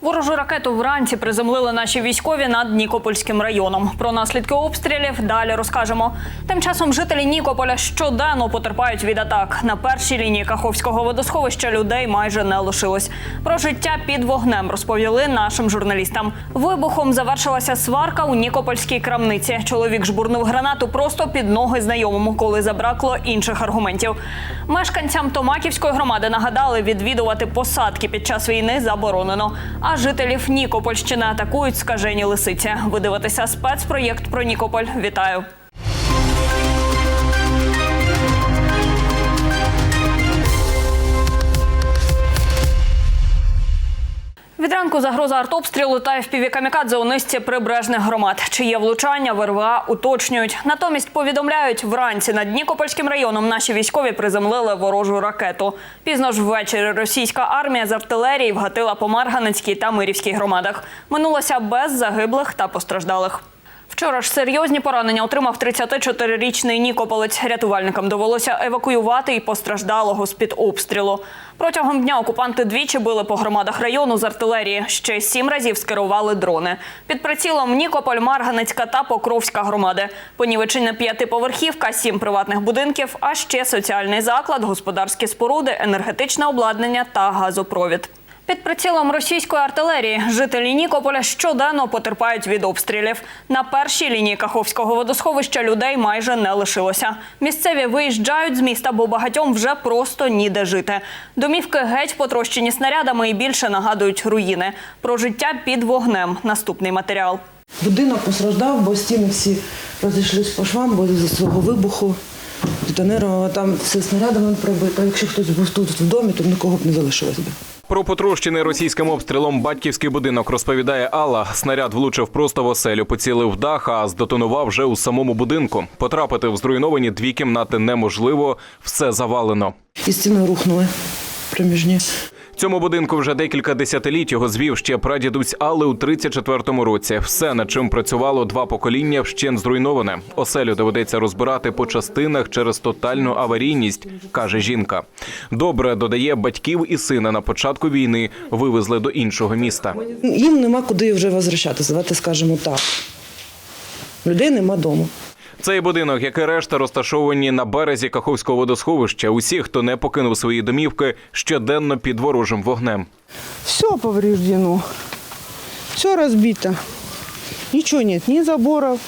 Ворожу ракету вранці приземлили наші військові над Нікопольським районом. Про наслідки обстрілів далі розкажемо. Тим часом жителі Нікополя щоденно потерпають від атак. На першій лінії Каховського водосховища людей майже не лишилось. Про життя під вогнем розповіли нашим журналістам. Вибухом завершилася сварка у Нікопольській крамниці. Чоловік жбурнув гранату просто під ноги знайомому, коли забракло інших аргументів. Мешканцям Томаківської громади нагадали відвідувати посадки під час війни заборонено. А жителів Нікопольщини атакують скажені лисиці. Ви дивитеся спецпроєкт про Нікополь. Вітаю. Від ранку загроза артобстрілу та FPV камікадзе у низці прибережних громад. Чи є влучання, в РВА уточнюють. Натомість повідомляють, вранці над Нікопольським районом наші військові приземлили ворожу ракету. Пізно ж ввечері російська армія з артилерії вгатила по Марганецькій та Мирівській громадах. Минулося без загиблих та постраждалих. Вчора ж серйозні поранення отримав 34-річний Нікополець. Рятувальникам довелося евакуювати і постраждалого з-під обстрілу. Протягом дня окупанти двічі били по громадах району з артилерії. Ще сім разів скерували дрони. Під прицілом Нікополь, Марганецька та Покровська громади. Понівечення п'ятиповерхівка, сім приватних будинків, а ще соціальний заклад, господарські споруди, енергетичне обладнання та газопровід. Під прицілом російської артилерії жителі Нікополя щоденно потерпають від обстрілів. На першій лінії Каховського водосховища людей майже не лишилося. Місцеві виїжджають з міста, бо багатьом вже просто ніде жити. Домівки геть потрощені снарядами і більше нагадують руїни. Про життя під вогнем. Наступний матеріал. Будинок постраждав, бо стіни всі розійшлись по швам, бо з свого вибуху детонировано там все снарядами прибито. Якщо хтось був тут в домі, то нікого б не залишилось би. Про потрощений російським обстрілом батьківський будинок розповідає Алла. Снаряд влучив просто в оселю, поцілив дах, а здетонував вже у самому будинку. Потрапити в зруйновані дві кімнати неможливо, все завалено. І стіни рухнули проміжні. Цьому будинку вже декілька десятиліть його звів ще прадідусь Алли у 34-му році. Все, над чим працювало два покоління, вщен зруйноване. Оселю доведеться розбирати по частинах через тотальну аварійність, каже жінка. Добре додає батьків і сина на початку війни вивезли до іншого міста. Їм нема куди вже возвращатися, давайте скажемо так. Людей нема дому. Цей будинок, як і решта, розташовані на березі Каховського водосховища. Усі, хто не покинув свої домівки, щоденно під ворожим вогнем. Все повреждено, все разбито. Ничего нет, ни заборов,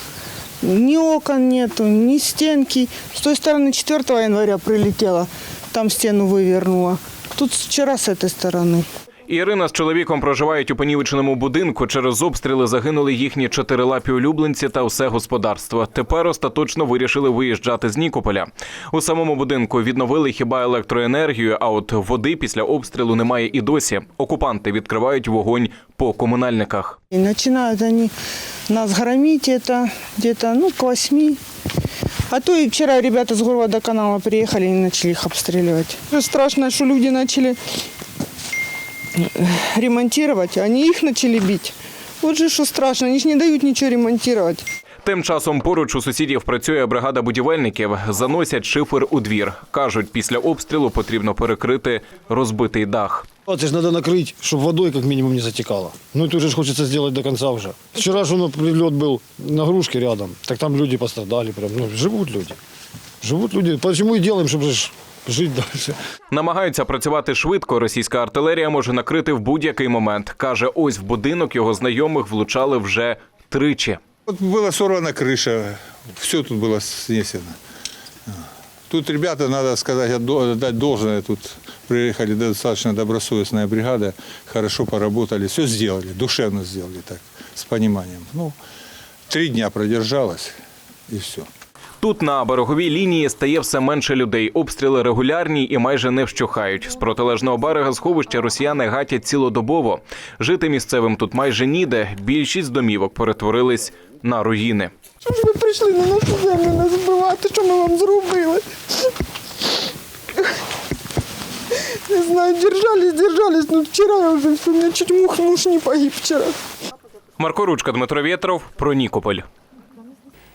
ни окон нету, ни стенки. С той стороны 4 января прилетела, там стену вывернула. Тут вчера с этой стороны. Ірина з чоловіком проживають у понівеченому будинку. Через обстріли загинули їхні чотирилапі улюбленці та усе господарство. Тепер остаточно вирішили виїжджати з Нікополя. У самому будинку відновили хіба електроенергію, а от води після обстрілу немає і досі. Окупанти відкривають вогонь по комунальниках. И начинают они нас громить это где-то ну, к восьми. А то и вчера ребята с горводоканала приехали и начали их обстреливать. Страшно, что люди начали ремонтировать, а они их начали бить. Вот же что страшно, они же не дают ничего ремонтировать. Тим часом поруч у сусідів працює бригада будівельників. Заносять шифер у двір. кажуть, після обстрілу потрібно перекрити розбитий дах. Это же надо накрыть, чтобы водой как минимум не затекало. Ну это уже ж хочется сделать до конца уже. Вчера же ну, прилет был на грушке рядом, так там люди пострадали прям. Ну, живут люди. Живут люди. Почему и делаем, чтобы же жить дальше. Намагаються працювати швидко. Російська артилерія може накрити в будь-який момент. каже, ось в будинок його знайомих влучали вже тричі. Вот была сорвана крыша, все тут было снесено. Тут ребята, надо сказать, отдо- отдать должное, тут приехали достаточно добросовестная бригада, хорошо поработали, все сделали, душевно сделали так, с пониманием. Ну, три дня продержалась и все. Тут на береговій лінії стає все менше людей. Обстріли регулярні і майже не вщухають. З протилежного берега сховища росіяни гатять цілодобово. Жити місцевим тут майже ніде. Більшість домівок перетворились на руїни. Що ж ви прийшли на нашу землю нас збивати? Що ми вам зробили? Не знаю, держались, держались. Ну вчора я вже все, чуть муж, муж не погиб вчора. Марко Ручка, Дмитро Вєтров про Нікополь.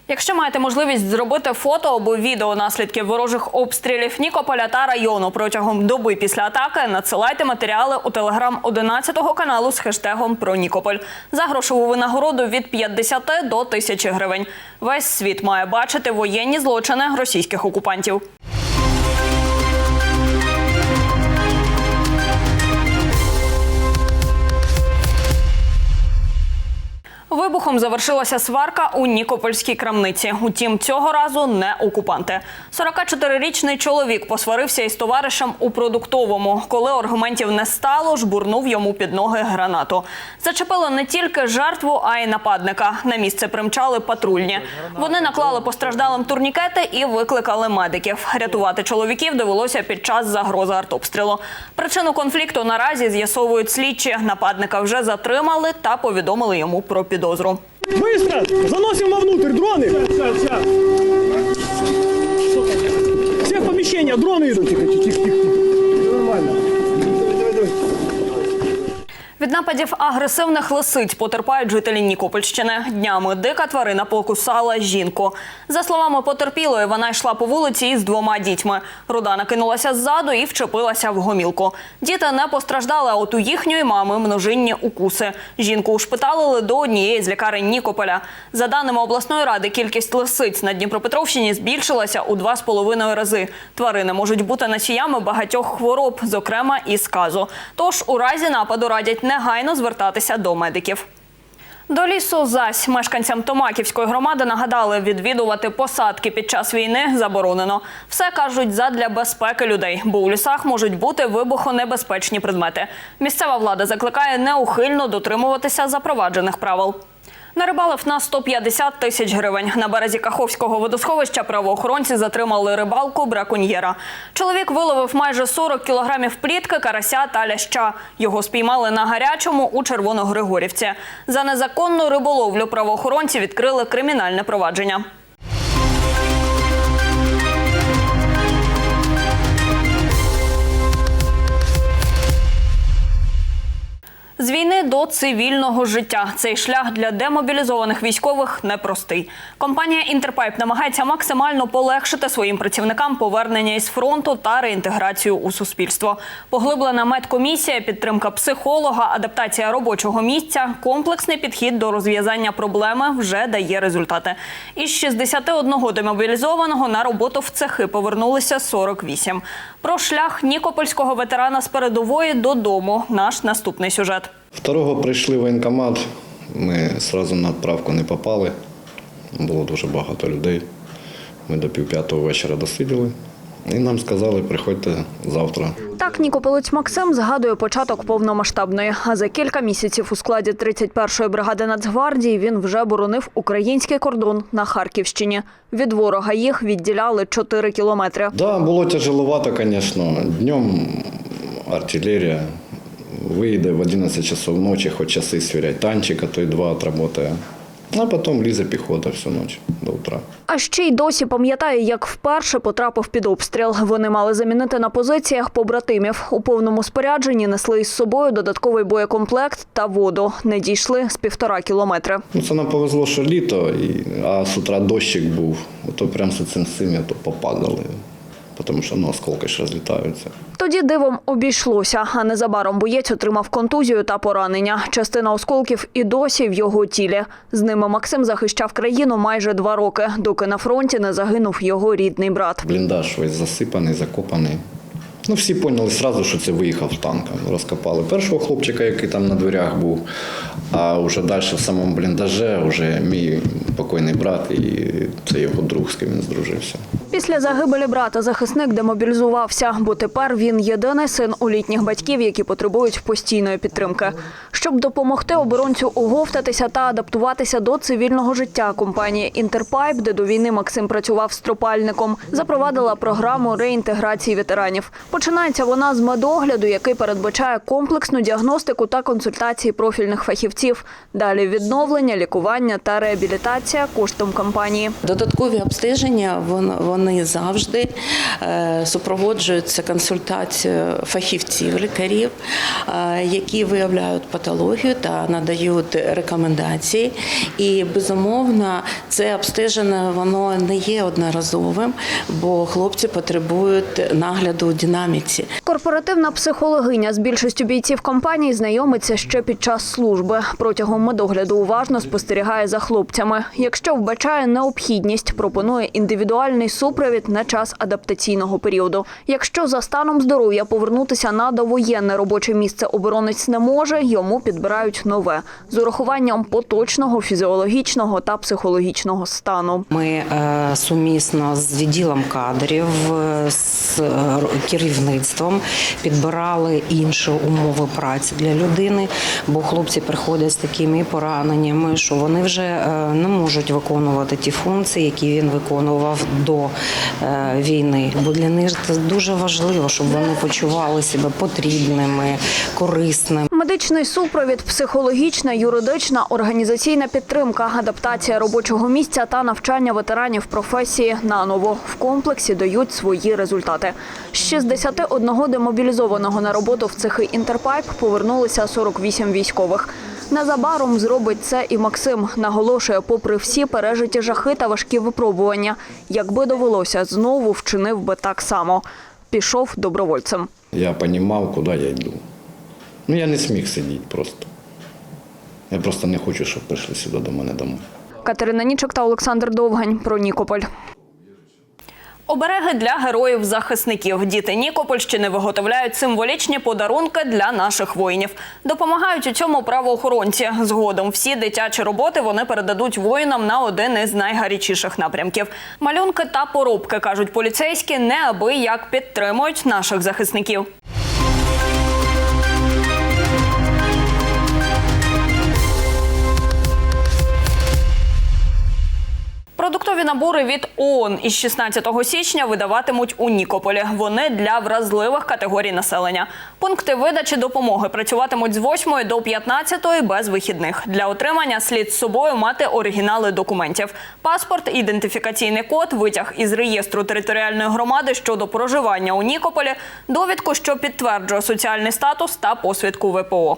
Якщо маєте можливість зробити фото або відео наслідків ворожих обстрілів Нікополя та району протягом доби після атаки, надсилайте матеріали у телеграм 11 каналу з хештегом про Нікополь за грошову винагороду від 50 до 1000 гривень. Весь світ має бачити воєнні злочини російських окупантів. Вибухом завершилася сварка у Нікопольській крамниці. Утім, цього разу не окупанти. 44-річний чоловік посварився із товаришем у продуктовому. Коли аргументів не стало, жбурнув йому під ноги гранату. Зачепило не тільки жертву, а й нападника. На місце примчали патрульні. Вони наклали постраждалим турнікети і викликали медиків. Рятувати чоловіків довелося під час загрози артобстрілу. Причину конфлікту наразі з'ясовують слідчі. Нападника вже затримали та повідомили йому про підозру Быстро! Заносим вовнутрь дроны! Все в помещение, дроны Від нападів агресивних лисиць потерпають жителі Нікопольщини. Днями дика тварина покусала жінку. За словами потерпілої, вона йшла по вулиці із двома дітьми. Руда накинулася ззаду і вчепилася в гомілку. Діти не постраждали, а от у їхньої мами множинні укуси. Жінку ушпиталили до однієї з лікарень Нікополя. За даними обласної ради, кількість лисиць на Дніпропетровщині збільшилася у два з половиною рази. Тварини можуть бути носіями багатьох хвороб, зокрема і сказу. Тож у разі нападу радять негайно звертатися до медиків. До лісу зась мешканцям Томаківської громади нагадали, відвідувати посадки під час війни заборонено. Все кажуть задля безпеки людей, бо у лісах можуть бути вибухонебезпечні предмети. Місцева влада закликає неухильно дотримуватися запроваджених правил. Нарибалив на 150 тисяч гривень. На березі Каховського водосховища правоохоронці затримали рибалку браконьєра. Чоловік виловив майже 40 кілограмів плітки, карася та ляща. Його спіймали на гарячому у Червоногригорівці. За незаконну риболовлю правоохоронці відкрили кримінальне провадження. З війни до цивільного життя цей шлях для демобілізованих військових непростий. Компанія Інтерпайп намагається максимально полегшити своїм працівникам повернення із фронту та реінтеграцію у суспільство. Поглиблена медкомісія, підтримка психолога, адаптація робочого місця, комплексний підхід до розв'язання проблеми вже дає результати. Із 61 демобілізованого на роботу в цехи повернулися 48. Про шлях нікопольського ветерана з передової додому. Наш наступний сюжет. Второго прийшли в воєнкомат. Ми одразу на відправку не попали. Було дуже багато людей. Ми до півп'ятого вечора досиділи. І нам сказали, приходьте завтра. Так Нікополець Максим згадує початок повномасштабної. А за кілька місяців у складі 31-ї бригади Нацгвардії він вже боронив український кордон на Харківщині. Від ворога їх відділяли 4 кілометри. Да, було тяжеловато, звісно. Днем артилерія вийде в 11 часов ночі, хоч часи свірять танчик, а то й два отработає. А потім лізе піхота всю ніч до утра. А ще й досі пам'ятає, як вперше потрапив під обстріл. Вони мали замінити на позиціях побратимів. У повному спорядженні несли із собою додатковий боєкомплект та воду. Не дійшли з півтора кілометри. Ну, це нам повезло, що літо, а з утра дощик був. То прям з цим сим'я то попадали, тому що ну, осколки ж розлітаються. Тоді дивом обійшлося, а незабаром боєць отримав контузію та поранення. Частина осколків і досі в його тілі. З ними Максим захищав країну майже два роки, доки на фронті не загинув його рідний брат. Бліндаж весь засипаний, закопаний. Ну, всі поняли одразу, що це виїхав танком. Розкопали першого хлопчика, який там на дверях був, а вже далі в самому бліндаже вже мій покойний брат і це його друг, з ким він здружився. Після загибелі брата захисник демобілізувався, бо тепер він єдиний син у літніх батьків, які потребують постійної підтримки. Щоб допомогти оборонцю оговтатися та адаптуватися до цивільного життя, компанія Інтерпайп, де до війни Максим працював стропальником, запровадила програму реінтеграції ветеранів. Починається вона з медогляду, який передбачає комплексну діагностику та консультації профільних фахівців. Далі відновлення, лікування та реабілітація коштом компанії. Додаткові обстеження вон- вони завжди е, супроводжуються консультацією фахівців, лікарів, е, які виявляють патологію та надають рекомендації. І безумовно, це обстеження воно не є одноразовим, бо хлопці потребують нагляду у динаміці. Корпоративна психологиня з більшістю бійців компанії знайомиться ще під час служби. Протягом медогляду уважно спостерігає за хлопцями. Якщо вбачає необхідність, пропонує індивідуальний супровід на час адаптаційного періоду. Якщо за станом здоров'я повернутися на довоєнне робоче місце оборонець не може, йому підбирають нове з урахуванням поточного фізіологічного та психологічного стану. Ми е, сумісно з відділом кадрів, е, з е, керівництвом підбирали інші умови праці для людини, бо хлопці приходять з такими пораненнями, що вони вже е, не можуть виконувати ті функції, які він виконував до е, війни. Бо для них це дуже важливо, щоб вони почували себе потрібними, корисними. Медичний супровід, психологічна, юридична, організаційна підтримка, адаптація робочого місця та навчання ветеранів професії наново в комплексі дають свої результати. З 61 демобілізованого на роботу в цехи Інтерпайп повернулися 48 військових. Незабаром зробить це і Максим. Наголошує, попри всі пережиті жахи та важкі випробування, якби довелося, знову вчинив би так само. Пішов добровольцем. Я розумів, куди я йду. Ну, я не зміг сидіти просто. Я просто не хочу, щоб прийшли сюди до мене домой. Катерина Нічик та Олександр Довгань про Нікополь. Обереги для героїв-захисників. Діти Нікопольщини виготовляють символічні подарунки для наших воїнів. Допомагають у цьому правоохоронці. Згодом всі дитячі роботи вони передадуть воїнам на один із найгарячіших напрямків. Малюнки та поробки кажуть поліцейські, неабияк підтримують наших захисників. Продуктові набори від ООН із 16 січня видаватимуть у Нікополі. Вони для вразливих категорій населення. Пункти видачі допомоги працюватимуть з 8 до 15 без вихідних. Для отримання слід з собою мати оригінали документів: паспорт, ідентифікаційний код, витяг із реєстру територіальної громади щодо проживання у Нікополі, довідку, що підтверджує соціальний статус та посвідку ВПО.